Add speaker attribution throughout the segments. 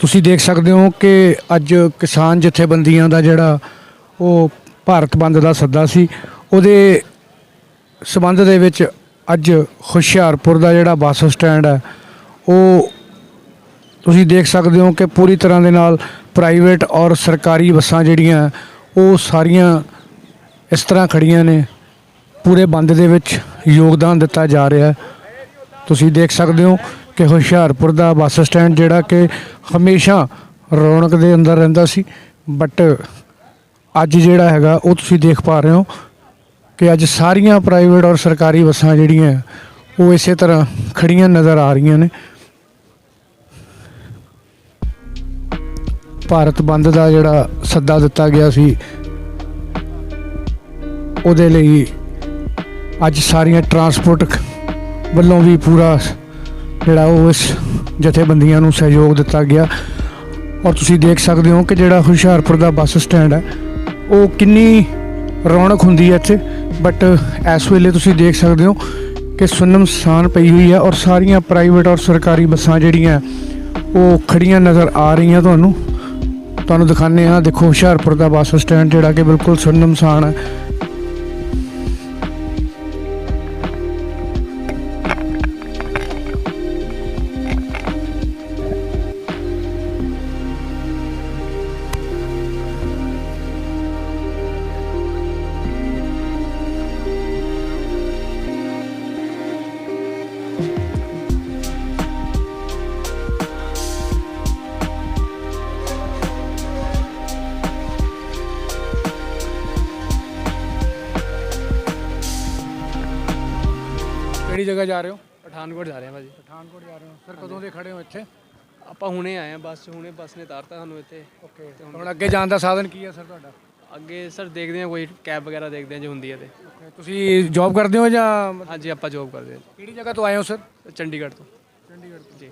Speaker 1: ਤੁਸੀਂ ਦੇਖ ਸਕਦੇ ਹੋ ਕਿ ਅੱਜ ਕਿਸਾਨ ਜਥੇਬੰਦੀਆਂ ਦਾ ਜਿਹੜਾ ਉਹ ਭਾਰਤ ਬੰਦ ਦਾ ਸੱਦਾ ਸੀ, ਉਹਦੇ ਸਬੰਧ ਦੇ ਵਿੱਚ ਅੱਜ ਹੁਸ਼ਿਆਰਪੁਰ ਦਾ ਜਿਹੜਾ ਬੱਸ ਸਟੈਂਡ ਹੈ, ਉਹ ਤੁਸੀਂ ਦੇਖ ਸਕਦੇ ਹੋ ਕਿ ਪੂਰੀ ਤਰ੍ਹਾਂ ਦੇ ਨਾਲ ਪ੍ਰਾਈਵੇਟ ਔਰ ਸਰਕਾਰੀ ਬੱਸਾਂ ਜਿਹੜੀਆਂ, ਉਹ ਸਾਰੀਆਂ ਇਸ ਤਰ੍ਹਾਂ ਖੜੀਆਂ ਨੇ, ਪੂਰੇ ਬੰਦ ਦੇ ਵਿੱਚ ਯੋਗਦਾਨ ਦਿੱਤਾ ਜਾ ਰਿਹਾ ਤੁਸੀਂ ਦੇਖ ਸਕਦੇ ਹੋ ਕਿ ਹੁਸ਼ਿਆਰਪੁਰ ਦਾ ਬੱਸ ਸਟੈਂਡ ਜਿਹੜਾ ਕਿ ਹਮੇਸ਼ਾ ਰੌਣਕ ਦੇ ਅੰਦਰ ਰਹਿੰਦਾ ਸੀ। ਬਟ ਅੱਜ ਜਿਹੜਾ ਹੈਗਾ, ਉਹ ਤੁਸੀਂ ਦੇਖ ਪਾ ਰਹੇ ਹੋ ਕਿ ਅੱਜ ਸਾਰੀਆਂ ਪ੍ਰਾਈਵੇਟ ਔਰ ਸਰਕਾਰੀ ਬੱਸਾਂ ਜਿਹੜੀਆਂ, ਉਹ ਇਸੇ ਤਰ੍ਹਾਂ ਖੜੀਆਂ ਨਜ਼ਰ ਆ ਰਹੀਆਂ ਨੇ। ਭਾਰਤ ਬੰਦ ਦਾ ਜਿਹੜਾ ਸੱਦਾ ਦਿੱਤਾ ਗਿਆ ਸੀ, ਉਹਦੇ ਲਈ ਅੱਜ ਸਾਰੀਆਂ ਟਰਾਂਸਪੋਰਟ ਵੱਲੋਂ ਵੀ ਪੂਰਾ ਜਿਹੜਾ ਉਹ ਇਸ ਜਥੇਬੰਦੀਆਂ ਨੂੰ ਸਹਿਯੋਗ ਦਿੱਤਾ ਗਿਆ। ਔਰ ਤੁਸੀਂ ਦੇਖ ਸਕਦੇ ਹੋ ਕਿ ਜਿਹੜਾ ਹੁਸ਼ਿਆਰਪੁਰ ਦਾ ਬੱਸ ਸਟੈਂਡ ਹੈ, ਉਹ ਕਿੰਨੀ ਰੌਣਕ ਹੁੰਦੀ ਹੈ ਇੱਥੇ। ਬਟ ਇਸ ਵੇਲੇ ਤੁਸੀਂ ਦੇਖ ਸਕਦੇ ਹੋ ਕਿ ਸੁੰਨਮ ਸਥਾਨ ਪਈ ਹੋਈ ਹੈ ਔਰ ਸਾਰੀਆਂ ਪ੍ਰਾਈਵੇਟ ਔਰ ਸਰਕਾਰੀ ਬੱਸਾਂ ਜਿਹੜੀਆਂ, ਉਹ ਖੜੀਆਂ ਨਜ਼ਰ ਆ ਰਹੀਆਂ ਤੁਹਾਨੂੰ। ਤੁਹਾਨੂੰ ਦਿਖਾਉਂਦੇ ਆ ਦੇਖੋ ਹੁਸ਼ਿਆਰਪੁਰ ਦਾ ਬੱਸ ਸਟੈਂਡ ਜਿਹੜਾ ਕਿ ਬਿਲਕੁਲ ਸੁੰਨਮ ਸਥਾਨ ਹੈ। ਜਗ੍ਹਾ ਜਾ ਰਹੇ ਹੋ?
Speaker 2: ਪਠਾਨਕੋਟ ਜਾ ਰਹੇ ਹਾਂ ਭਾਜੀ।
Speaker 1: ਪਠਾਨਕੋਟ ਜਾ ਰਹੇ ਹੋ। ਸਰ ਕਦੋਂ ਦੇ ਖੜੇ ਹੋ ਇੱਥੇ?
Speaker 2: ਆਪਾਂ ਹੁਣੇ ਆਏ ਹਾਂ ਬੱਸ ਹੁਣੇ ਬੱਸ ਨੇ ਤਾਰਤਾ ਸਾਨੂੰ ਇੱਥੇ।
Speaker 1: ਓਕੇ ਹੁਣ ਅੱਗੇ ਜਾਣ ਦਾ ਸਾਧਨ ਕੀ ਹੈ ਸਰ ਤੁਹਾਡਾ?
Speaker 2: ਅੱਗੇ ਸਰ ਦੇਖਦੇ ਹਾਂ ਕੋਈ ਕੈਬ ਵਗੈਰਾ ਦੇਖਦੇ ਹਾਂ ਜੇ ਹੁੰਦੀ ਹੈ ਤੇ।
Speaker 1: ਤੁਸੀਂ ਜੌਬ ਕਰਦੇ ਹੋ ਜਾਂ
Speaker 2: ਹਾਂਜੀ ਆਪਾਂ ਜੋਬ ਕਰਦੇ ਹਾਂ।
Speaker 1: ਕਿਹੜੀ ਜਗ੍ਹਾ ਤੋਂ ਆਏ ਹੋ ਸਰ?
Speaker 2: ਚੰਡੀਗੜ੍ਹ ਤੋਂ।
Speaker 1: ਚੰਡੀਗੜ੍ਹ ਤੋਂ।
Speaker 2: ਜੀ।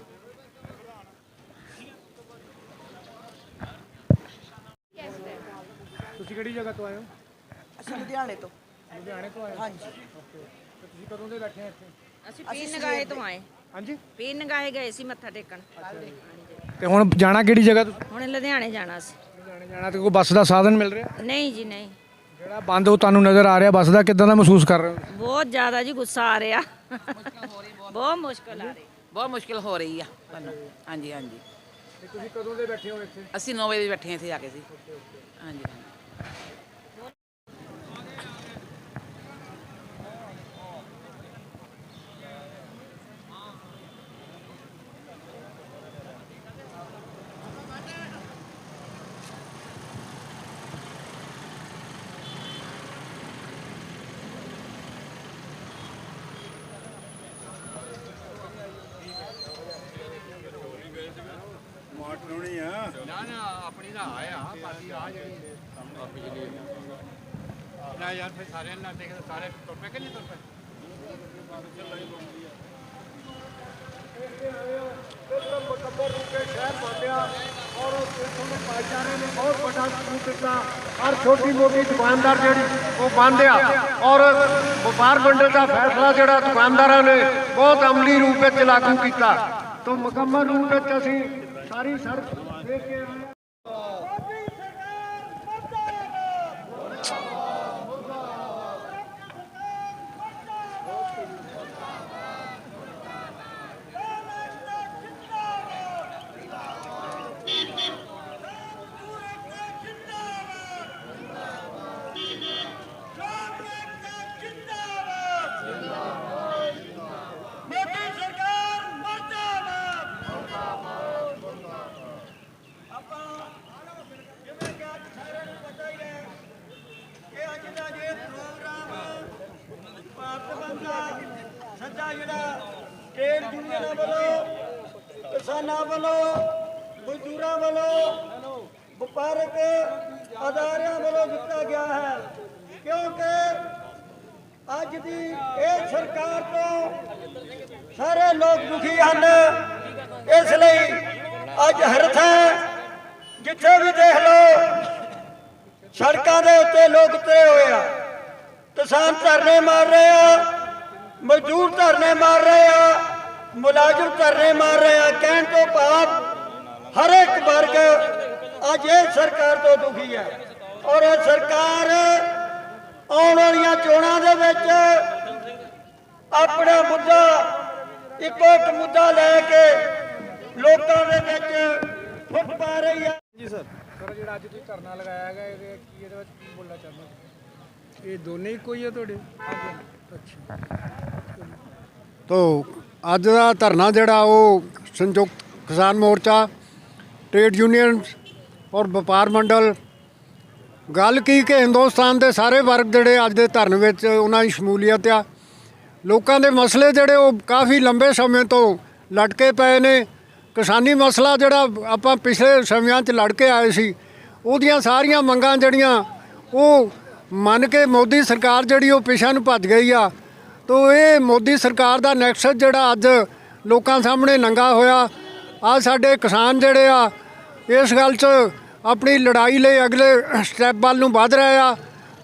Speaker 1: ਤੁਸੀਂ ਕਿਹੜੀ ਜਗ੍ਹਾ ਤੋਂ ਆਏ ਹੋ?
Speaker 3: ਅਸੀਂ ਲੁਧਿਆਣੇ ਤੋਂ।
Speaker 1: ਲੁਧਿਆਣੇ ਤੋਂ ਆਏ ਹੋ?
Speaker 3: ਹਾਂਜੀ।
Speaker 1: ਓਕੇ ਤੇ ਤੁਸੀਂ ਕਦੋਂ ਦੇ ਬੈਠੇ ਆ ਇੱਥੇ?
Speaker 4: ਅਸੀਂ ਪੀਰ ਨਗਾਹੇ ਤੋਂ ਆਏ।
Speaker 1: ਹਾਂਜੀ।
Speaker 4: ਪੀਰ ਨਗਾਹੇ ਗਏ ਸੀ ਮੱਥਾ ਟੇਕਣ।
Speaker 1: ਤੇ ਹੁਣ ਜਾਣਾ ਕਿਹੜੀ ਜਗ੍ਹਾ ਤੁਸੀਂ
Speaker 4: ਹੁਣ ਲੁਧਿਆਣੇ ਜਾਣਾ ਸੀ।
Speaker 1: ਲੁਧਿਆਣੇ ਜਾਣਾ ਤੇ ਕੋਈ ਬੱਸ ਦਾ ਸਾਧਨ ਮਿਲ ਰਿਹਾ?
Speaker 4: ਨਹੀਂ ਜੀ ਨਹੀਂ।
Speaker 1: ਜਿਹੜਾ ਬੰਦ ਉਹ ਤੁਹਾਨੂੰ ਨਜ਼ਰ ਆ ਰਿਹਾ ਬੱਸ ਦਾ ਕਿੱਦਾਂ ਦਾ ਮਹਿਸੂਸ ਕਰ ਰਹੇ ਹੋ?
Speaker 4: ਬਹੁਤ ਜ਼ਿਆਦਾ ਜੀ ਗੁੱਸਾ ਆ ਰਿਹਾ। ਬਹੁਤ ਮੁਸ਼ਕਲ ਆ ਰਹੀ।
Speaker 5: ਬਹੁਤ ਮੁਸ਼ਕਿਲ ਹੋ ਰਹੀ ਆ ਸਾਨੂੰ ਹਾਂਜੀ ਹਾਂਜੀ।
Speaker 1: ਤੁਸੀਂ ਕਦੋਂ ਦੇ ਬੈਠੇ ਹੋ ਇੱਥੇ?
Speaker 5: ਅਸੀਂ 9 ਵਜੇ ਬੈਠੇ ਇੱਥੇ ਆ ਕੇ ਸੀ ਹਾਂਜੀ ਹਾਂਜੀ।
Speaker 6: ਨਾ ਨਾ, ਆਪਣੀ ਦਾ ਆਇਆ ਬਾਕੀ ਆ ਜਿਹੜੀ ਬਿਜਲੀ ਨਾ ਯਾਰ, ਫਿਰ ਸਾਰਿਆਂ ਨਾਲ ਦੇਖ, ਸਾਰੇ ਤੁਰ ਪਏ ਕਿ ਨਹੀਂ ਤੁਰ
Speaker 7: ਹਰ ਛੋਟੀ ਮੋਟੀ ਦੁਕਾਨਦਾਰ ਜਿਹੜੀ, ਉਹ ਬੰਦਿਆ ਔਰ ਵਪਾਰ ਮੰਡਲ ਦਾ ਫੈਸਲਾ ਜਿਹੜਾ ਦੁਕਾਨਦਾਰਾਂ ਨੇ ਬਹੁਤ ਅਮਲੀ ਰੂਪ ਵਿੱਚ ਲਾਗੂ ਕੀਤਾ। ਤੋਂ ਮੁਕੰਮਲ ਰੂਪ ਵਿੱਚ ਅਸੀਂ ਸਾਰੀ ਸੜਕ
Speaker 8: देख के आए ਸਾਰੇ ਲੋਕ ਦੁਖੀ ਹਨ। ਇਸ ਲਈ ਅੱਜ ਹਰ ਥਾਂ ਜਿੱਥੇ ਵੀ ਦੇਖ ਲਓ, ਸੜਕਾਂ ਦੇ ਉੱਤੇ ਲੋਕ ਉਤਰੇ ਹੋਏ ਆ। ਕਿਸਾਨ ਧਰਨੇ ਮਾਰ ਰਹੇ ਆ, ਮਜ਼ਦੂਰ ਧਰਨੇ ਮਾਰ ਰਹੇ ਆ, ਮੁਲਾਜ਼ਮ ਧਰਨੇ ਮਾਰ ਰਹੇ ਆ। ਕਹਿਣ ਤੋਂ ਭਾਵ ਹਰ ਇੱਕ ਅੱਜ ਇਹ ਸਰਕਾਰ ਤੋਂ ਦੁਖੀ ਹੈ। ਔਰ ਇਹ ਸਰਕਾਰ ਆਉਣ ਵਾਲੀਆਂ ਚੋਣਾਂ ਦੇ ਵਿੱਚ ਆਪਣਾ ਮੁੱਦਾ ਇੱਕੋ ਇੱਕ ਮੁੱਦਾ ਲੈ ਕੇ ਲੋਕਾਂ ਦੇ ਵਿੱਚ ਫੁੱਟ ਪਾ ਰਹੀ ਹੈ
Speaker 9: ਸਰ। ਜਿਹੜਾ ਅੱਜ ਤੁਸੀਂ ਧਰਨਾ ਲਗਾਇਆ ਹੈਗਾ ਇਹਦੇ ਕੀ ਇਹਦੇ ਵਿੱਚ ਕੀ ਬੋਲਣਾ ਚਾਹੁੰਦੇ ਹੋ? ਇਹ ਦੋਨੇ ਹੀ ਕੋਈ ਆ ਤੁਹਾਡੇ? ਅੱਛਾ।
Speaker 7: ਤੋ ਅੱਜ ਦਾ ਧਰਨਾ ਜਿਹੜਾ ਉਹ ਸੰਯੁਕਤ ਕਿਸਾਨ ਮੋਰਚਾ ਟ੍ਰੇਡ ਯੂਨੀਅਨ ਔਰ ਵਪਾਰ ਮੰਡਲ ਗੱਲ ਕੀ ਕਿ ਹਿੰਦੁਸਤਾਨ ਦੇ ਸਾਰੇ ਵਰਗ ਜਿਹੜੇ ਅੱਜ ਦੇ ਧਰਨ ਵਿੱਚ ਉਹਨਾਂ ਦੀ ਸ਼ਮੂਲੀਅਤ ਆ। ਲੋਕਾਂ ਦੇ ਮਸਲੇ ਜਿਹੜੇ ਉਹ ਕਾਫੀ ਲੰਬੇ ਸਮੇਂ ਤੋਂ ਲਟਕੇ ਪਏ ਨੇ। ਕਿਸਾਨੀ ਮਸਲਾ ਜਿਹੜਾ ਆਪਾਂ ਪਿਛਲੇ ਸਮਿਆਂ 'ਚ ਲੜ ਕੇ ਆਏ ਸੀ, ਉਹਦੀਆਂ ਸਾਰੀਆਂ ਮੰਗਾਂ ਜਿਹੜੀਆਂ, ਉਹ ਮੰਨ ਕੇ ਮੋਦੀ ਸਰਕਾਰ ਜਿਹੜੀ ਉਹ ਪਿਛਾ ਨੂੰ ਭੱਜ ਗਈ ਆ। ਤੋ ਇਹ ਮੋਦੀ ਸਰਕਾਰ ਦਾ ਨੈਕਸਸ ਜਿਹੜਾ ਅੱਜ ਲੋਕਾਂ ਸਾਹਮਣੇ ਨੰਗਾ ਹੋਇਆ ਆ ਸਾਡੇ ਕਿਸਾਨ ਜਿਹੜੇ ਆ, ਇਸ ਗੱਲ 'ਚ ਆਪਣੀ ਲੜਾਈ ਲਈ ਅਗਲੇ ਸਟੈਪ ਵੱਲ ਨੂੰ ਵਧ ਰਹੇ ਆ।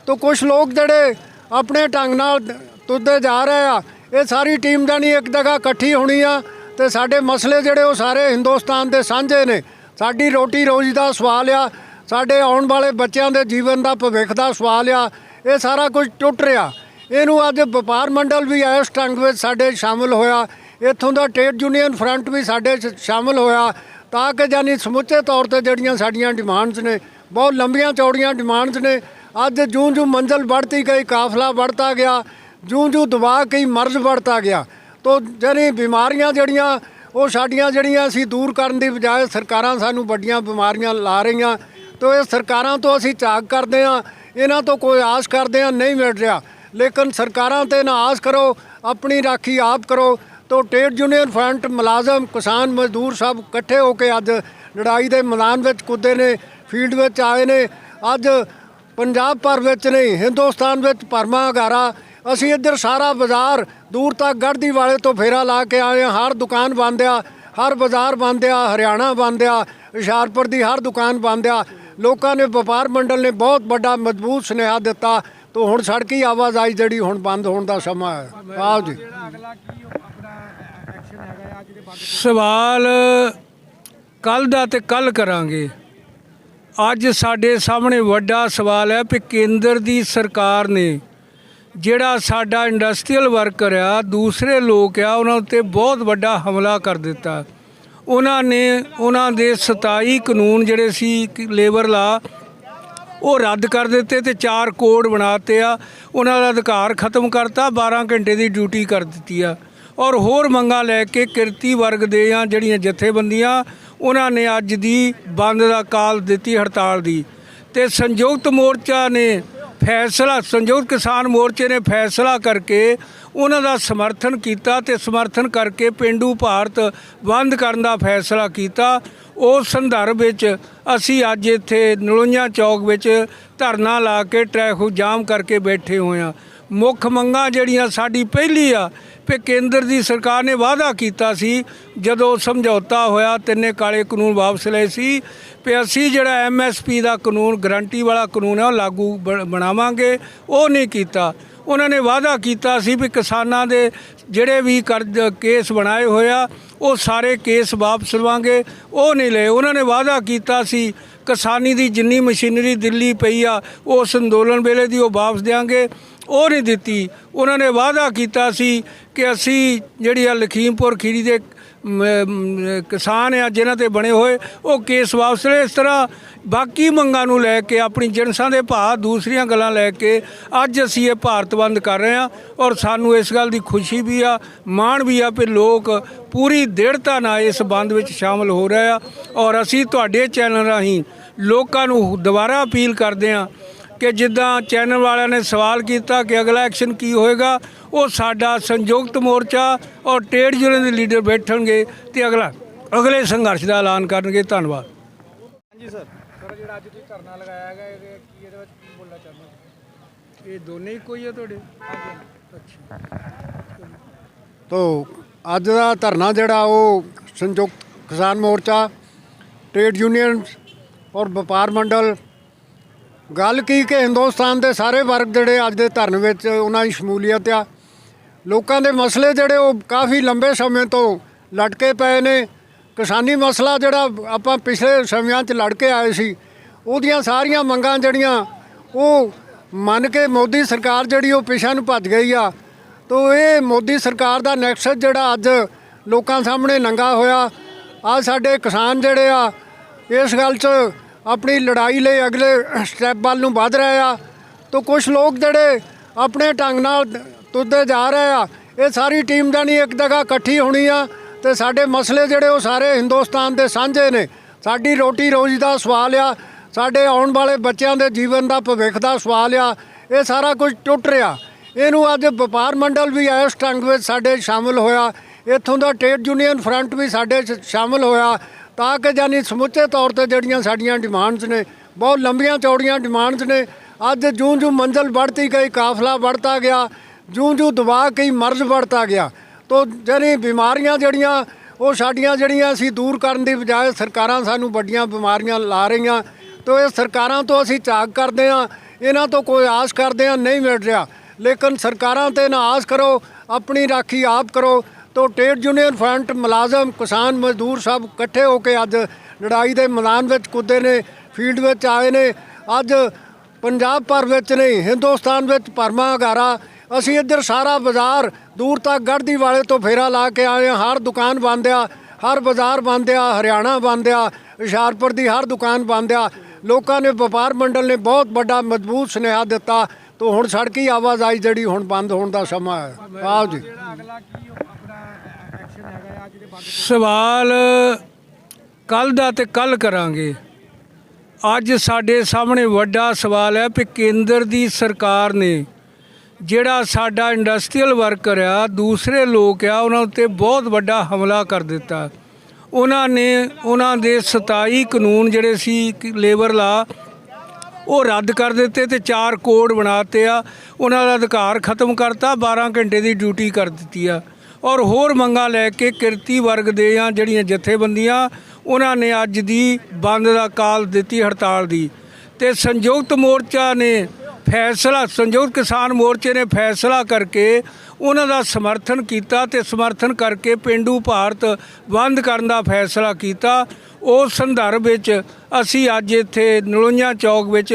Speaker 7: ਤੋ ਕੁਝ ਲੋਕ ਜਿਹੜੇ ਆਪਣੇ ਢੰਗ ਨਾਲ ਤੁਰਦੇ ਜਾ ਰਹੇ ਆ। ਇਹ ਸਾਰੀ ਟੀਮ ਜਾਨੀ ਇੱਕ ਜਗ੍ਹਾ ਇਕੱਠੀ ਹੋਣੀ ਆ। ਤੇ ਸਾਡੇ ਮਸਲੇ ਜਿਹੜੇ ਉਹ ਸਾਰੇ ਹਿੰਦੁਸਤਾਨ ਦੇ ਸਾਂਝੇ ਨੇ। ਸਾਡੀ ਰੋਟੀ ਰੋਜ਼ੀ ਦਾ ਸਵਾਲ ਆ। ਸਾਡੇ ਆਉਣ ਵਾਲੇ ਬੱਚਿਆਂ ਦੇ ਜੀਵਨ ਦਾ ਭਵਿੱਖ ਦਾ ਸਵਾਲ ਆ। ਇਹ ਸਾਰਾ ਕੁਝ ਟੁੱਟ ਰਿਹਾ। ਇਹਨੂੰ ਅੱਜ ਵਪਾਰ ਮੰਡਲ ਵੀ ਇਸ ਢੰਗ ਵਿੱਚ ਸਾਡੇ ਸ਼ਾਮਲ ਹੋਇਆ। ਇੱਥੋਂ ਦਾ ਟ੍ਰੇਡ ਯੂਨੀਅਨ ਫਰੰਟ ਵੀ ਸਾਡੇ 'ਚ ਸ਼ਾਮਲ ਹੋਇਆ। ਤਾਂ ਕਿ ਜਾਨੀ ਸਮੁੱਚੇ ਤੌਰ ਤੇ ਜਿਹੜੀਆਂ ਸਾਡੀਆਂ ਡਿਮਾਂਡਸ ਨੇ, ਬਹੁਤ ਲੰਬੀਆਂ ਚੌੜੀਆਂ ਡਿਮਾਂਡਸ ਨੇ। ਅੱਜ ਜੂੰ ਜੂੰ ਮੰਜ਼ਲ ਵੱਧਦੀ ਗਈ, ਕਾਫਲਾ ਵੱਧਦਾ ਗਿਆ। ਜੂੰ ਜੂੰ ਦਬਾ ਕਈ ਮਰਜ਼ ਵਰਤਾ ਗਿਆ, ਤੋ ਜਿਹੜੀ ਬਿਮਾਰੀਆਂ ਜਿਹੜੀਆਂ, ਉਹ ਸਾਡੀਆਂ ਜਿਹੜੀਆਂ ਅਸੀਂ ਦੂਰ ਕਰਨ ਦੀ ਬਜਾਏ ਸਰਕਾਰਾਂ ਸਾਨੂੰ ਵੱਡੀਆਂ ਬਿਮਾਰੀਆਂ ਲਾ ਰਹੀਆਂ, ਤੋ ਇਹ ਸਰਕਾਰਾਂ ਤੋਂ ਅਸੀਂ ਝਾਕ ਕਰਦੇ ਆ ਇਹਨਾਂ ਤੋਂ ਕੋਈ ਆਸ ਕਰਦੇ ਆ ਨਹੀਂ ਮਿਲ ਰਿਹਾ। ਲੇਕਿਨ ਸਰਕਾਰਾਂ ਤੇ ਨਾ ਆਸ ਕਰੋ, ਆਪਣੀ ਰਾਖੀ ਆਪ ਕਰੋ, ਤੋ ਟ੍ਰੇਡ ਯੂਨੀਅਨ ਫਰੰਟ ਮੁਲਾਜ਼ਮ, ਕਿਸਾਨ ਮਜ਼ਦੂਰ ਸਭ ਇਕੱਠੇ ਹੋ ਕੇ ਅੱਜ ਲੜਾਈ ਦੇ ਮੈਦਾਨ ਵਿੱਚ ਕੁੱਦੇ ਨੇ, ਫੀਲਡ ਵਿੱਚ ਆਏ ਨੇ। ਅੱਜ ਪੰਜਾਬ ਭਰ ਵਿੱਚ ਨਹੀਂ, ਹਿੰਦੁਸਤਾਨ ਵਿੱਚ ਭਰਮਾ ਅਗਾਰਾ ਅਸੀਂ ਇੱਧਰ ਸਾਰਾ ਬਾਜ਼ਾਰ ਦੂਰ ਤੱਕ ਗੜਦੀ ਵਾਲੇ ਤੋਂ ਫੇਰਾ ਲਾ ਕੇ ਆਏ ਹਾਂ। ਹਰ ਦੁਕਾਨ ਬੰਦ ਆ, ਹਰ ਬਾਜ਼ਾਰ ਬੰਦ ਆ, ਹਰਿਆਣਾ ਬੰਦ ਆ, ਹੁਸ਼ਿਆਰਪੁਰ ਦੀ ਹਰ ਦੁਕਾਨ ਬੰਦ ਆ। ਲੋਕਾਂ ਨੇ, ਵਪਾਰ ਮੰਡਲ ਨੇ ਬਹੁਤ ਵੱਡਾ ਮਜ਼ਬੂਤ ਸੁਨੇਹਾ ਦਿੱਤਾ ਤੋ ਹੁਣ ਸੜਕੀ ਆਵਾਜਾਈ ਜਿਹੜੀ ਹੁਣ ਬੰਦ ਹੋਣ ਦਾ ਸਮਾਂ ਹੈ। ਆਓ ਜੀ।
Speaker 9: ਸਵਾਲ ਕੱਲ ਦਾ ਤੇ ਕੱਲ ਕਰਾਂਗੇ। ਅੱਜ ਸਾਡੇ ਸਾਹਮਣੇ ਵੱਡਾ ਸਵਾਲ ਹੈ ਕਿ ਕੇਂਦਰ ਦੀ ਸਰਕਾਰ ਨੇ ਜਿਹੜਾ ਸਾਡਾ ਇੰਡਸਟਰੀਅਲ ਵਰਕਰ ਆ, ਦੂਸਰੇ ਲੋਕ ਆ, ਉਹਨਾਂ ਉੱਤੇ ਬਹੁਤ ਵੱਡਾ ਹਮਲਾ ਕਰ ਦਿੱਤਾ। ਉਹਨਾਂ ਨੇ, ਉਹਨਾਂ ਦੇ 27 ਕਾਨੂੰਨ ਜਿਹੜੇ ਸੀ ਲੇਬਰ ਲਾ ਉਹ ਰੱਦ ਕਰ ਦਿੱਤੇ ਤੇ ਚਾਰ ਕੋਡ ਬਣਾਤੇ ਆ। ਉਹਨਾਂ ਦਾ ਅਧਿਕਾਰ ਖਤਮ ਕਰਤਾ 12 ਘੰਟੇ ਦੀ ਡਿਊਟੀ ਕਰ ਦਿੱਤੀ ਆ। ਔਰ ਹੋਰ ਮੰਗਾਂ ਲੈ ਕੇ ਕਿਰਤੀ ਵਰਗ ਦੇ ਆ, ਜਿਹੜੀਆਂ ਜਥੇਬੰਦੀਆਂ, ਉਹਨਾਂ ਨੇ ਅੱਜ ਦੀ ਬੰਦ ਦਾ ਕਾਲ ਦਿੱਤੀ ਹੜਤਾਲ ਦੀ। ਤੇ ਸੰਯੁਕਤ ਮੋਰਚਾ ਨੇ ਫੈਸਲਾ, ਸੰਯੁਕਤ ਕਿਸਾਨ ਮੋਰਚੇ ਨੇ ਫੈਸਲਾ ਕਰਕੇ ਉਹਨਾਂ ਦਾ ਸਮਰਥਨ ਕੀਤਾ ਤੇ ਸਮਰਥਨ ਕਰਕੇ ਪਿੰਡੂ ਭਾਰਤ ਬੰਦ ਕਰਨ ਦਾ ਫੈਸਲਾ ਕੀਤਾ। ਉਸ ਸੰਦਰਭ ਵਿੱਚ ਅਸੀਂ ਅੱਜ ਇੱਥੇ ਨਲੋਈਆਂ ਚੌਕ ਵਿੱਚ ਧਰਨਾ ਲਾ ਕੇ ਟ੍ਰੈਫਿਕ ਜਾਮ ਕਰਕੇ ਬੈਠੇ ਹੋਏ ਹਾਂ। ਮੁੱਖ ਮੰਗਾਂ ਜਿਹੜੀਆਂ ਸਾਡੀ ਪਹਿਲੀ ਆ ਕਿ ਕੇਂਦਰ ਦੀ ਸਰਕਾਰ ਨੇ ਵਾਅਦਾ ਕੀਤਾ ਸੀ, ਜਦੋਂ ਸਮਝੌਤਾ ਹੋਇਆ, ਤਿੰਨੇ ਕਾਲੇ ਕਾਨੂੰਨ ਵਾਪਸ ਲਏ ਸੀ। ਕਿ ਅਸੀਂ ਜਿਹੜਾ ਐਮਐਸਪੀ ਦਾ ਕਾਨੂੰਨ, ਗਰੰਟੀ ਵਾਲਾ ਕਾਨੂੰਨ ਹੈ, ਉਹ ਲਾਗੂ ਬ- ਬਣਾਵਾਂਗੇ। ਉਹ ਨਹੀਂ ਕੀਤਾ। ਉਹਨਾਂ ਨੇ ਵਾਅਦਾ ਕੀਤਾ ਸੀ ਵੀ ਕਿਸਾਨਾਂ ਦੇ ਜਿਹੜੇ ਵੀ ਕਰਜ਼, ਕੇਸ ਬਣਾਏ ਹੋਇਆ ਉਹ ਸਾਰੇ ਕੇਸ ਵਾਪਸ ਲਵਾਂਗੇ। ਉਹ ਨਹੀਂ ਲਏ। ਉਹਨਾਂ ਨੇ ਵਾਅਦਾ ਕੀਤਾ ਸੀ, ਕਿਸਾਨੀ ਦੀ ਜਿੰਨੀ ਮਸ਼ੀਨਰੀ ਦਿੱਲੀ ਪਈ ਆ, ਉਸ ਅੰਦੋਲਨ ਵੇਲੇ ਦੀ ਉਹ ਵਾਪਸ ਦੇਾਂਗੇ ਉਹ ਨਹੀਂ ਦਿੱਤੀ। ਉਹਨਾਂ ਨੇ ਵਾਅਦਾ ਕੀਤਾ ਸੀ ਕਿ ਅਸੀਂ ਜਿਹੜੀ ਆ ਲਖੀਮਪੁਰ ਖੀਰੀ ਦੇ ਕਿਸਾਨ ਆ, ਜਿਨ੍ਹਾਂ ਤੇ ਬਣੇ ਹੋਏ, ਉਹ ਕੇਸ ਵਾਪਸ ਲਏ। ਇਸ ਤਰ੍ਹਾਂ ਬਾਕੀ ਮੰਗਾਂ ਨੂੰ ਲੈ ਕੇ, ਆਪਣੀ ਜਿਣਸਾਂ ਦੇ ਭਾਅ ਦੂਸਰੀਆਂ ਗੱਲਾਂ ਲੈ ਕੇ ਅੱਜ ਅਸੀਂ ਇਹ ਭਾਰਤ ਬੰਦ ਕਰ ਰਹੇ ਹਾਂ ਔਰ ਸਾਨੂੰ ਇਸ ਗੱਲ ਦੀ ਖੁਸ਼ੀ ਵੀ ਆ, ਮਾਣ ਵੀ ਆ ਕਿ ਲੋਕ ਪੂਰੀ ਦ੍ਰਿੜਤਾ ਨਾਲ ਇਸ ਬੰਦ ਵਿੱਚ ਸ਼ਾਮਲ ਹੋ ਰਹੇ ਆ। ਔਰ ਅਸੀਂ ਤੁਹਾਡੇ ਚੈਨਲ ਰਾਹੀਂ ਲੋਕਾਂ ਨੂੰ ਦੁਬਾਰਾ ਅਪੀਲ ਕਰਦੇ ਹਾਂ ਕਿ ਜਿੱਦਾਂ ਚੈਨਲ ਵਾਲਿਆਂ ਨੇ ਸਵਾਲ ਕੀਤਾ ਕਿ ਅਗਲਾ ਐਕਸ਼ਨ ਕੀ ਹੋਏਗਾ ਉਹ ਸਾਡਾ ਸੰਯੁਕਤ ਮੋਰਚਾ ਔਰ ਟ੍ਰੇਡ ਯੂਨੀਅਨ ਦੇ ਲੀਡਰ ਬੈਠਣਗੇ ਤੇ ਅਗਲਾ ਅਗਲੇ ਸੰਘਰਸ਼ ਦਾ ਐਲਾਨ ਕਰਨਗੇ। ਧੰਨਵਾਦ। ਹਾਂਜੀ ਸਰ। ਸਰ ਜਿਹੜਾ ਅੱਜ ਤੁਸੀਂ ਧਰਨਾ ਲਗਾਇਆ ਹੈਗਾ ਇਹਦੇ ਕੀ ਇਹਦੇ ਵਿੱਚ ਕੀ ਬੋਲਣਾ ਚਾਹੁੰਦੇ ਹੋ? ਇਹ ਦੋਨੇ ਹੀ ਕੋਈ ਆ ਤੁਹਾਡੇ? ਅੱਛਾ।
Speaker 7: ਤੋ ਅੱਜ ਦਾ ਧਰਨਾ ਜਿਹੜਾ ਉਹ ਸੰਯੁਕਤ ਕਿਸਾਨ ਮੋਰਚਾ ਟ੍ਰੇਡ ਯੂਨੀਅਨ ਔਰ ਵਪਾਰ ਮੰਡਲ ਗੱਲ ਕੀ ਕਿ ਹਿੰਦੁਸਤਾਨ ਦੇ ਸਾਰੇ ਵਰਗ ਜਿਹੜੇ ਅੱਜ ਦੇ ਧਰਨ ਵਿੱਚ ਉਹਨਾਂ ਦੀ ਸ਼ਮੂਲੀਅਤ ਆ। ਲੋਕਾਂ ਦੇ ਮਸਲੇ ਜਿਹੜੇ ਉਹ ਕਾਫੀ ਲੰਬੇ ਸਮੇਂ ਤੋਂ ਲਟਕੇ ਪਏ ਨੇ। ਕਿਸਾਨੀ ਮਸਲਾ ਜਿਹੜਾ ਆਪਾਂ ਪਿਛਲੇ ਸਮਿਆਂ 'ਚ ਲੜ ਕੇ ਆਏ ਸੀ, ਉਹਦੀਆਂ ਸਾਰੀਆਂ ਮੰਗਾਂ ਜਿਹੜੀਆਂ ਉਹ ਮੰਨ ਕੇ ਮੋਦੀ ਸਰਕਾਰ ਜਿਹੜੀ ਉਹ ਪਿਛਾ ਨੂੰ ਭੱਜ ਗਈ ਆ। ਤੋ ਇਹ ਮੋਦੀ ਸਰਕਾਰ ਦਾ ਨੈਕਸਸ ਜਿਹੜਾ ਅੱਜ ਲੋਕਾਂ ਸਾਹਮਣੇ ਨੰਗਾ ਹੋਇਆ। ਆ ਸਾਡੇ ਕਿਸਾਨ ਜਿਹੜੇ ਆ, ਇਸ ਗੱਲ 'ਚ ਆਪਣੀ ਲੜਾਈ ਲਈ ਅਗਲੇ ਸਟੈਪ ਵੱਲ ਨੂੰ ਵਧ ਰਹੇ ਆ ਤੋ ਕੁਝ ਲੋਕ ਜਿਹੜੇ ਆਪਣੇ ਢੰਗ ਨਾਲ ਤੁਰਦੇ ਜਾ ਰਹੇ ਆ, ਇਹ ਸਾਰੀ ਟੀਮ ਦਾ ਨਹੀਂ, ਇੱਕ ਜਗ੍ਹਾ ਇਕੱਠੀ ਹੋਣੀ ਆ ਤੇ ਸਾਡੇ ਮਸਲੇ ਜਿਹੜੇ ਉਹ ਸਾਰੇ ਹਿੰਦੁਸਤਾਨ ਦੇ ਸਾਂਝੇ ਨੇ। ਸਾਡੀ ਰੋਟੀ ਰੋਜ਼ੀ ਦਾ ਸਵਾਲ ਆ, ਸਾਡੇ ਆਉਣ ਵਾਲੇ ਬੱਚਿਆਂ ਦੇ ਜੀਵਨ ਦਾ ਭਵਿੱਖ ਦਾ ਸਵਾਲ ਆ, ਇਹ ਸਾਰਾ ਕੁਝ ਟੁੱਟ ਰਿਹਾ। ਇਹਨੂੰ ਅੱਜ ਵਪਾਰ ਮੰਡਲ ਵੀ ਇਸ ਢੰਗ ਵਿੱਚ ਸਾਡੇ ਸ਼ਾਮਲ ਹੋਇਆ। ਇੱਥੋਂ ਦਾ ਟ੍ਰੇਡ ਯੂਨੀਅਨ ਫਰੰਟ ਵੀ ਸਾਡੇ 'ਚ ਸ਼ਾਮਲ ਹੋਇਆ। ਤਾਂ ਕਿ ਜਾਨੀ ਸਮੁੱਚੇ ਤੌਰ ਤੇ ਜਿਹੜੀਆਂ ਸਾਡੀਆਂ ਡਿਮਾਂਡਸ ਨੇ, ਬਹੁਤ ਲੰਬੀਆਂ ਚੌੜੀਆਂ ਡਿਮਾਂਡਸ ਨੇ, ਅੱਜ ਜੂੰ ਜੂੰ ਮੰਜ਼ਲ ਵੱਧਦੀ ਗਈ, ਕਾਫਲਾ ਵੱਧਦਾ ਗਿਆ ਜੂੰ ਜੂ ਦਵਾ ਕਈ ਮਰਜ਼ ਵੱਧਦਾ ਗਿਆ, ਤੋਂ ਜਿਹੜੀ ਬਿਮਾਰੀਆਂ ਜਿਹੜੀਆਂ, ਉਹ ਸਾਡੀਆਂ ਜਿਹੜੀਆਂ ਅਸੀਂ ਦੂਰ ਕਰਨ ਦੀ ਬਜਾਏ ਸਰਕਾਰਾਂ ਸਾਨੂੰ ਵੱਡੀਆਂ ਬਿਮਾਰੀਆਂ ਲਾ ਰਹੀਆਂ, ਤੋਂ ਇਹ ਸਰਕਾਰਾਂ ਤੋਂ ਅਸੀਂ ਝਾਕ ਕਰਦੇ ਆ ਇਹਨਾਂ ਤੋਂ ਕੋਈ ਆਸ ਕਰਦੇ ਆ ਨਹੀਂ ਮਿਲ ਰਿਹਾ, ਲੇਕਿਨ ਸਰਕਾਰਾਂ ਤੇ ਨਾ ਆਸ ਕਰੋ, ਆਪਣੀ ਰਾਖੀ ਆਪ ਕਰੋ ਤੋਂ ਟ੍ਰੇਡ ਯੂਨੀਅਨ ਫਰੰਟ ਮੁਲਾਜ਼ਮ, ਕਿਸਾਨ ਮਜ਼ਦੂਰ ਸਭ ਇਕੱਠੇ ਹੋ ਕੇ ਅੱਜ ਲੜਾਈ ਦੇ ਮੈਦਾਨ ਵਿੱਚ ਕੁੱਦੇ ਨੇ, ਫੀਲਡ ਵਿੱਚ ਆਏ ਨੇ। ਅੱਜ ਪੰਜਾਬ ਭਰ ਵਿੱਚ ਨਹੀਂ, ਹਿੰਦੁਸਤਾਨ ਵਿੱਚ ਭਰਮਾ ਅਗਾਰਾ ਅਸੀਂ ਇੱਧਰ ਸਾਰਾ ਬਾਜ਼ਾਰ ਦੂਰ ਤੱਕ ਗੜਦੀ ਵਾਲੇ ਤੋਂ ਫੇਰਾ ਲਾ ਕੇ ਆਏ ਹਾਂ। ਹਰ ਦੁਕਾਨ ਬੰਦ ਆ, ਹਰ ਬਾਜ਼ਾਰ ਬੰਦ ਆ, ਹਰਿਆਣਾ ਬੰਦ ਆ, ਹੁਸ਼ਿਆਰਪੁਰ ਦੀ ਹਰ ਦੁਕਾਨ ਬੰਦ ਆ। ਲੋਕਾਂ ਨੇ, ਵਪਾਰ ਮੰਡਲ ਨੇ ਬਹੁਤ ਵੱਡਾ ਮਜ਼ਬੂਤ ਸੁਨੇਹਾ ਦਿੱਤਾ। ਤੋਂ ਹੁਣ ਸੜਕੀ ਆਵਾਜਾਈ ਜਿਹੜੀ ਹੁਣ ਬੰਦ ਹੋਣ ਦਾ ਸਮਾਂ ਹੈ। ਆਓ ਜੀ।
Speaker 9: ਸਵਾਲ ਕੱਲ ਦਾ ਤੇ ਕੱਲ ਕਰਾਂਗੇ। ਅੱਜ ਸਾਡੇ ਸਾਹਮਣੇ ਵੱਡਾ ਸਵਾਲ ਹੈ ਕਿ ਕੇਂਦਰ ਦੀ ਸਰਕਾਰ ਨੇ ਜਿਹੜਾ ਸਾਡਾ ਇੰਡਸਟਰੀਅਲ ਵਰਕਰ ਆ, ਦੂਸਰੇ ਲੋਕ ਆ, ਉਹਨਾਂ ਉੱਤੇ ਬਹੁਤ ਵੱਡਾ ਹਮਲਾ ਕਰ ਦਿੱਤਾ। ਉਹਨਾਂ ਨੇ, ਉਹਨਾਂ ਦੇ 27 ਕਾਨੂੰਨ ਜਿਹੜੇ ਸੀ ਲੇਬਰ ਲਾ, ਉਹ ਰੱਦ ਕਰ ਦਿੱਤੇ ਤੇ ਚਾਰ ਕੋਡ ਬਣਾਤੇ ਆ। ਉਹਨਾਂ ਦਾ ਅਧਿਕਾਰ ਖਤਮ ਕਰਤਾ 12 ਘੰਟੇ ਦੀ ਡਿਊਟੀ ਕਰ ਦਿੱਤੀ ਆ। ਔਰ ਹੋਰ ਮੰਗਾਂ ਲੈ ਕੇ ਕਿਰਤੀ ਵਰਗ ਦੇ ਆ ਜਿਹੜੀਆਂ ਜਥੇਬੰਦੀਆਂ, ਉਹਨਾਂ ਨੇ ਅੱਜ ਦੀ ਬੰਦ ਦਾ ਕਾਲ ਦਿੱਤੀ ਹੜਤਾਲ ਦੀ। ਤੇ ਸੰਯੁਕਤ ਮੋਰਚਾ ਨੇ ਫੈਸਲਾ, ਸੰਯੁਕਤ ਕਿਸਾਨ ਮੋਰਚੇ ਨੇ ਫੈਸਲਾ ਕਰਕੇ ਉਹਨਾਂ ਦਾ ਸਮਰਥਨ ਕੀਤਾ ਤੇ ਸਮਰਥਨ ਕਰਕੇ ਪਿੰਡੂ ਭਾਰਤ ਬੰਦ ਕਰਨ ਦਾ ਫੈਸਲਾ ਕੀਤਾ। ਉਸ ਸੰਦਰਭ ਵਿੱਚ ਅਸੀਂ ਅੱਜ ਇੱਥੇ ਨਲੋਈਆਂ ਚੌਕ ਵਿੱਚ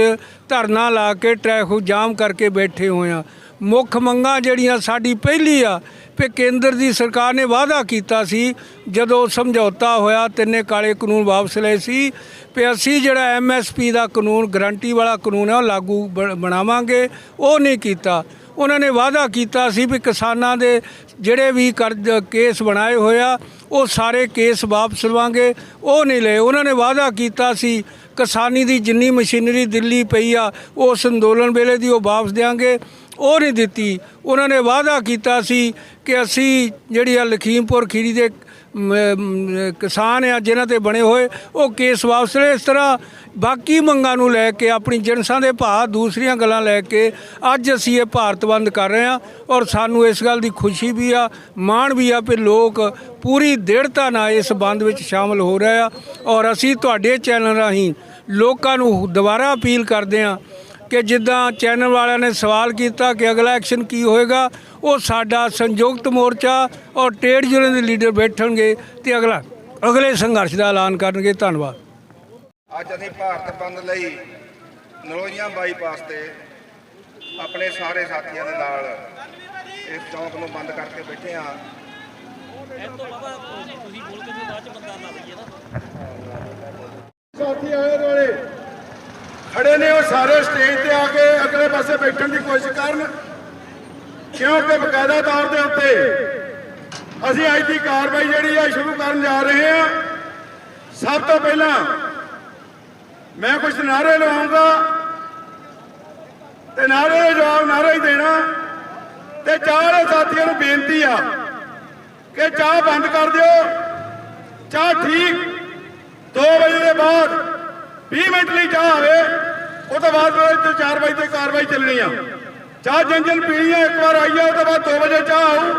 Speaker 9: ਧਰਨਾ ਲਾ ਕੇ ਟ੍ਰੈਫਿਕ ਜਾਮ ਕਰਕੇ ਬੈਠੇ ਹੋਏ ਆ ਮੁੱਖ ਮੰਗਾਂ ਜਿਹੜੀਆਂ ਸਾਡੀ ਪਹਿਲੀ ਆ ਕਿ ਕੇਂਦਰ ਦੀ ਸਰਕਾਰ ਨੇ ਵਾਅਦਾ ਕੀਤਾ ਸੀ, ਜਦੋਂ ਸਮਝੌਤਾ ਹੋਇਆ, ਤਿੰਨੇ ਕਾਲੇ ਕਾਨੂੰਨ ਵਾਪਸ ਲਏ ਸੀ। ਕਿ ਅਸੀਂ ਜਿਹੜਾ ਐਮਐਸਪੀ ਦਾ ਕਾਨੂੰਨ, ਗਰੰਟੀ ਵਾਲਾ ਕਾਨੂੰਨ ਹੈ, ਉਹ ਲਾਗੂ ਬ- ਬਣਾਵਾਂਗੇ। ਉਹ ਨਹੀਂ ਕੀਤਾ। ਉਹਨਾਂ ਨੇ ਵਾਅਦਾ ਕੀਤਾ ਸੀ ਵੀ ਕਿਸਾਨਾਂ ਦੇ ਜਿਹੜੇ ਵੀ ਕਰਜ਼, ਕੇਸ ਬਣਾਏ ਹੋਇਆ ਉਹ ਸਾਰੇ ਕੇਸ ਵਾਪਸ ਲਵਾਂਗੇ। ਉਹ ਨਹੀਂ ਲਏ। ਉਹਨਾਂ ਨੇ ਵਾਅਦਾ ਕੀਤਾ ਸੀ, ਕਿਸਾਨੀ ਦੀ ਜਿੰਨੀ ਮਸ਼ੀਨਰੀ ਦਿੱਲੀ ਪਈ ਆ, ਉਸ ਅੰਦੋਲਨ ਵੇਲੇ ਦੀ ਉਹ ਵਾਪਸ ਦੇਾਂਗੇ ਉਹ ਨਹੀਂ ਦਿੱਤੀ। ਉਹਨਾਂ ਨੇ ਵਾਅਦਾ ਕੀਤਾ ਸੀ ਕਿ ਅਸੀਂ ਜਿਹੜੀ ਆ ਲਖੀਮਪੁਰ ਖੀਰੀ ਦੇ ਕਿਸਾਨ ਆ, ਜਿਨ੍ਹਾਂ ਤੇ ਬਣੇ ਹੋਏ, ਉਹ ਕੇਸ ਵਾਪਸ ਲਏ। ਇਸ ਤਰ੍ਹਾਂ ਬਾਕੀ ਮੰਗਾਂ ਨੂੰ ਲੈ ਕੇ, ਆਪਣੀ ਜਿਣਸਾਂ ਦੇ ਭਾਅ ਦੂਸਰੀਆਂ ਗੱਲਾਂ ਲੈ ਕੇ, ਅੱਜ ਅਸੀਂ ਇਹ ਭਾਰਤ ਬੰਦ ਕਰ ਰਹੇ ਹਾਂ ਔਰ ਸਾਨੂੰ ਇਸ ਗੱਲ ਦੀ ਖੁਸ਼ੀ ਵੀ ਆ, ਮਾਣ ਵੀ ਆ ਕਿ ਲੋਕ ਪੂਰੀ ਦ੍ਰਿੜਤਾ ਨਾਲ ਇਸ ਬੰਦ ਵਿੱਚ ਸ਼ਾਮਲ ਹੋ ਰਹੇ ਆ। ਔਰ ਅਸੀਂ ਤੁਹਾਡੇ ਚੈਨਲ ਰਾਹੀਂ ਲੋਕਾਂ ਨੂੰ ਦੁਬਾਰਾ ਅਪੀਲ ਕਰਦੇ ਹਾਂ ਕਿ ਜਿੱਦਾਂ ਚੈਨਲ ਵਾਲਿਆਂ ਨੇ ਸਵਾਲ ਕੀਤਾ ਕਿ ਅਗਲਾ ਐਕਸ਼ਨ ਕੀ ਹੋਏਗਾ ਉਹ ਸਾਡਾ ਸੰਯੁਕਤ ਮੋਰਚਾ ਔਰ ਟ੍ਰੇਡ ਯੂਨੀਅਨ ਦੇ ਲੀਡਰ ਬੈਠਣਗੇ ਤੇ ਅਗਲਾ ਅਗਲੇ ਸੰਘਰਸ਼ ਦਾ ਐਲਾਨ ਕਰਨਗੇ। ਧੰਨਵਾਦ।
Speaker 10: ਅੱਜ ਅਸੀਂ ਭਾਰਤ ਬੰਦ ਲਈ ਨਲੋਈਆਂ ਬਾਈਪਾਸ ਤੇ ਆਪਣੇ ਸਾਰੇ ਸਾਥੀਆਂ ਦੇ ਨਾਲ ਇਸ ਚੌਂਕ ਨੂੰ ਬੰਦ ਕਰਕੇ ਬੈਠੇ ਹਾਂ।
Speaker 7: ਸਾਥੀ ਨੇ ਉਹ ਸਾਰੇ ਸਟੇਜ ਤੇ ਆ ਕੇ ਅਗਲੇ ਪਾਸੇ ਬੈਠਣ ਦੀ ਕੋਸ਼ਿਸ਼ ਕਰਨ। ਕਿਉਂਕਿ ਬਕਾਇਦਾ ਤੌਰ ਦੇ ਉੱਤੇ ਅਸੀਂ ਅੱਜ ਦੀ ਕਾਰਵਾਈ ਜਿਹੜੀ ਆ ਸ਼ੁਰੂ ਕਰਨ ਜਾ ਰਹੇ ਹਾਂ। ਸਭ ਤੋਂ ਪਹਿਲਾਂ ਮੈਂ ਕੁਝ ਨਾਰੇ ਲਵਾਉਂਗਾ ਤੇ ਨਾਰੇ ਦਾ ਜਵਾਬ ਨਾਰਾ ਹੀ ਦੇਣਾ। ਤੇ ਚਾਰੇ ਸਾਥੀਆਂ ਨੂੰ ਬੇਨਤੀ ਆ ਕਿ ਚਾਹ ਬੰਦ ਕਰ ਦਿਓ। ਚਾਹ ਠੀਕ 2 ਵਜੇ ਦੇ ਬਾਅਦ 20 ਮਿੰਟ ਲਈ ਚਾਹ ਆਵੇ। ਤੋਂ ਬਾਅਦ ਤੇ 4 ਵਜੇ ਤੱਕ ਕਾਰਵਾਈ ਚੱਲਣੀ ਆ। ਚਾਹ ਜਨ ਪੀਣੀ ਆ ਇੱਕ ਵਾਰ ਆਈ ਉਹ ਤੋਂ ਬਾਅਦ 2 ਵਜੇ ਚਾਹ ਆਊ।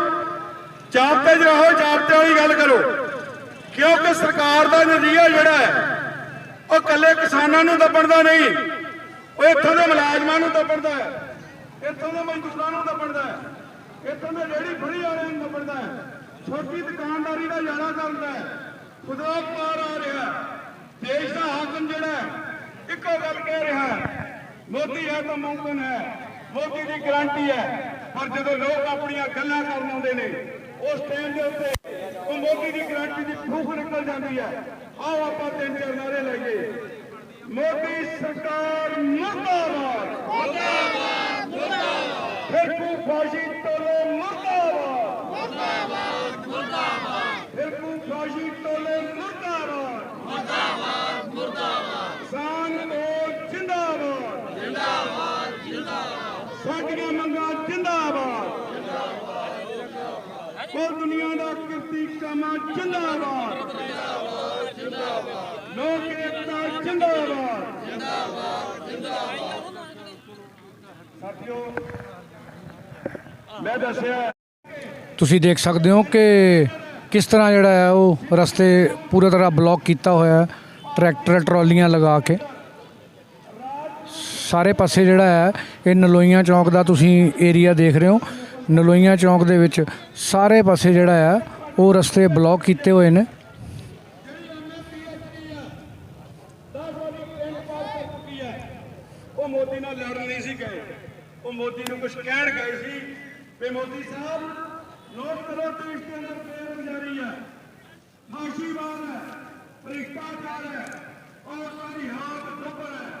Speaker 7: ਚਾਪਤੇ ਚ ਰਹੋ ਚਾਪਤੇ ਵਾਲੀ ਗੱਲ ਕਰੋ। ਕਿਉਂਕਿ ਸਰਕਾਰ ਦਾ ਨਜ਼ਰੀਆ ਜਿਹੜਾ ਹੈ ਉਹ ਕੱਲੇ ਕਿਸਾਨਾਂ ਨੂੰ ਦੱਬਣ ਨਹੀਂ। ਉਹ ਇੱਥੋਂ ਦੇ ਮੁਲਾਜ਼ਮਾਂ ਨੂੰ ਦੱਬਣਦਾ ਹੈ ਇੱਥੋਂ ਦੇ ਮਜ਼ਦੂਰਾਂ ਨੂੰ ਦੱਬਣਦਾ ਹੈ ਇੱਥੋਂ ਦੇ ਰੇੜੀ ਫੜੀ ਵਾਲਿਆਂ ਨੂੰ ਦੱਬਣ ਦਾ ਹੈ। ਛੋਟੀ ਦੁਕਾਨਦਾਰੀ ਦਾ ਜਾਣਾ ਕਰਦਾ ਹੈ। ਖੁਦਾ ਪਾਰ ਆ ਰਿਹਾ ਦੇਸ਼ ਦਾ ਹਾਕਮ ਜਿਹੜਾ ਹੈ, ਇੱਕੋ ਗੱਲ ਕਹਿ ਰਿਹਾ
Speaker 11: ਮੋਦੀ ਹੈ ਤਾਂ ਮੁਮਕਿਨ ਹੈ, ਮੋਦੀ ਦੀ ਗਾਰੰਟੀ ਹੈ, ਪਰ ਜਦੋਂ ਲੋਕ ਆਪਣੀਆਂ ਗੱਲਾਂ ਕਰਨ ਆਉਂਦੇ ਨੇ, ਉਸ ਟਾਈਮ ਦੇ ਉੱਤੇ ਉਹ ਮੋਦੀ ਦੀ ਗਾਰੰਟੀ ਦੀ ਫੂਕ ਨਿਕਲ ਜਾਂਦੀ ਹੈ। ਆਓ ਆਪਾਂ ਤਿੰਨ ਚਾਰ ਨਾਰੇ ਲਾਈਏ। ਮੋਦੀ ਸਰਕਾਰ ਮੁਰਦਾਬਾਦ। ਮੁਰਦਾਬਾਦ ਮੁਰਦਾਬਾਦ। ਫਿਰਕੂ ਫਾਸ਼ੀ ਟੋਲੇ ਮੁਰਦਾਬਾਦ ਮੁਰਦਾਬਾਦ ਮੁਰਦਾਬਾਦ ਫਿਰਕੂ ਫਾਸ਼ੀ ਟੋਲੇ ਮੁਰਦਾਬਾਦ ਮੁਰਦਾਬਾਦ ਮੁਰਦਾਬਾਦ ਕਿਸਾਨ ਮੋਰ ਜਿੰਦਾਬਾਦ ਜਿੰਦਾਬਾਦ ਜਿੰਦਾਬਾਦ ਸਾਡੀਆਂ ਮੰਗਾਂ ਜਿੰਦਾਬਾਦ। ਉਹ ਦੁਨੀਆ ਦਾ ਕਿਰਤੀ ਕਮਾ ਜਿੰਦਾਬਾਦ। ਲੋਕ ਏਕਤਾ ਜਿੰਦਾਬਾਦ। ਜਿੰਦਾਬਾਦ ਸਾਥੀਓ, ਮੈਂ ਦੱਸਿਆ
Speaker 1: ਤੁਸੀਂ ਦੇਖ ਸਕਦੇ ਹੋ ਕਿ ਕਿਸ ਤਰ੍ਹਾਂ ਜਿਹੜਾ ਹੈ ਉਹ ਰਸਤੇ ਪੂਰੀ ਤਰ੍ਹਾਂ ਬਲੌਕ ਕੀਤਾ ਹੋਇਆ ਹੈ, ਟਰੈਕਟਰ, ਟਰਾਲੀਆਂ ਲਗਾ ਕੇ। ਸਾਰੇ ਪਾਸੇ ਜਿਹੜਾ ਹੈ, ਇਹ ਨਲੋਈਆਂ ਚੌਂਕ ਦਾ ਤੁਸੀਂ ਏਰੀਆ ਦੇਖ ਰਹੇ ਹੋ। ਨਲੋਈਆਂ ਚੌਂਕ ਦੇ ਵਿੱਚ ਸਾਰੇ ਪਾਸੇ ਜਿਹੜਾ ਹੈ, ਉਹ ਰਸਤੇ ਬਲੌਕ ਕੀਤੇ ਹੋਏ ਨੇ।
Speaker 11: ਉਹ ਮੋਦੀ ਨਾਲ ਲੜਨ ਨਹੀਂ ਸੀ ਗਏ। ਉਹ ਮੋਦੀ ਨੂੰ ਕੁਝ ਕਹਿਣ ਗਏ ਸੀ ਵੀ ਮੋਦੀ ਸਾਹਿਬ, ਨੋਟ ਕਰੋ ਦੇਸ਼ ਦੇ ਅੰਦਰ ਬੇਰੁਜ਼ਗਾਰੀ ਹੈ ਫਾਸ਼ੀਵਾਦ ਹੈ। ਭ੍ਰਿਸ਼ਟਾਚਾਰ ਹੈ, ਔਰਤਾਂ ਦੀ ਹਾਲਤ ਦੁੱਭਰ ਹੈ।